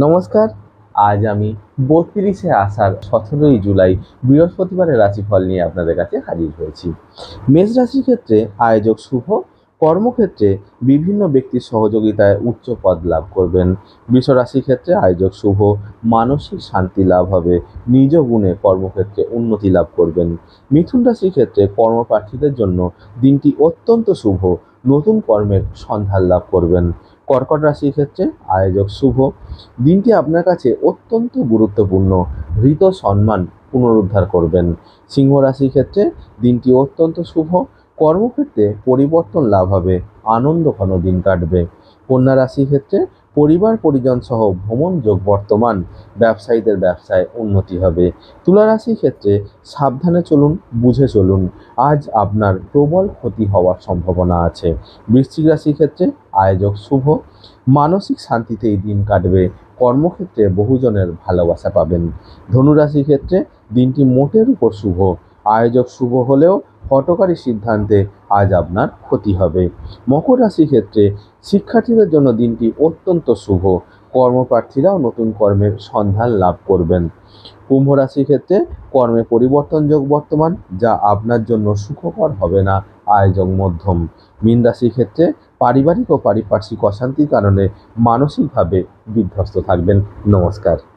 নমস্কার, আজ আমি বত্রিশে আষাঢ় সতেরোই জুলাই বৃহস্পতিবারের রাশিফল নিয়ে আপনাদের কাছে হাজির হয়েছি। মেষ রাশির ক্ষেত্রে আয়োজক শুভ, কর্মক্ষেত্রে বিভিন্ন ব্যক্তির সহযোগিতায় উচ্চ পদ লাভ করবেন। রাশির ক্ষেত্রে আয়োজক শুভ, মানসিক শান্তি লাভ হবে, নিজ গুণে কর্মক্ষেত্রে উন্নতি লাভ করবেন। মিথুন রাশির ক্ষেত্রে কর্মপ্রার্থীদের জন্য দিনটি অত্যন্ত শুভ, নতুন কর্মের সন্ধান লাভ করবেন। কর্কট রাশির ক্ষেত্রে আয়োজক শুভ। দিনটি আপনার কাছে অত্যন্ত গুরুত্বপূর্ণ। হৃত সম্মান পুনরুদ্ধার করবেন। সিংহ রাশির ক্ষেত্রে দিনটি অত্যন্ত শুভ। কর্মক্ষেত্রে পরিবর্তন লাভ হবে। আনন্দ ঘন দিন কাটবে। কন্যা রাশির ক্ষেত্রে পরিবার, পরিজন সহ ভ্রমণ যোগ বর্তমান ব্যবসায়ীদের ব্যবসায় উন্নতি হবে। তুলা রাশির ক্ষেত্রে সাবধানে চলুন, বুঝে চলুন। আজ আপনার প্রবল ক্ষতি হওয়ার সম্ভাবনা আছে। বৃশ্চিক রাশির ক্ষেত্রে আয়োজক শুভ। মানসিক শান্তিতে এই দিন কাটবে। কর্মক্ষেত্রে বহুজনের ভালোবাসা পাবেন। ধনুরাশির ক্ষেত্রে দিনটি মোটের উপর শুভ। আয়োজক শুভ হলেও হটকারী সিদ্ধান্তে আজ আপনার ক্ষতি হবে। মকর রাশির ক্ষেত্রে শিক্ষার্থীদের জন্য দিনটি অত্যন্ত শুভ। কর্মপ্রার্থীরাও নতুন কর্মের সন্ধান লাভ করবেন। কুম্ভ রাশির ক্ষেত্রে কর্মে পরিবর্তন যোগ বর্তমান, যা আপনার জন্য সুখকর হবে না, আয়োজক মধ্যম। মীন রাশির ক্ষেত্রে পারিবারিক ও পারিপার্শ্বিক অশান্তির কারণে মানসিকভাবে বিধ্বস্ত থাকবেন। নমস্কার।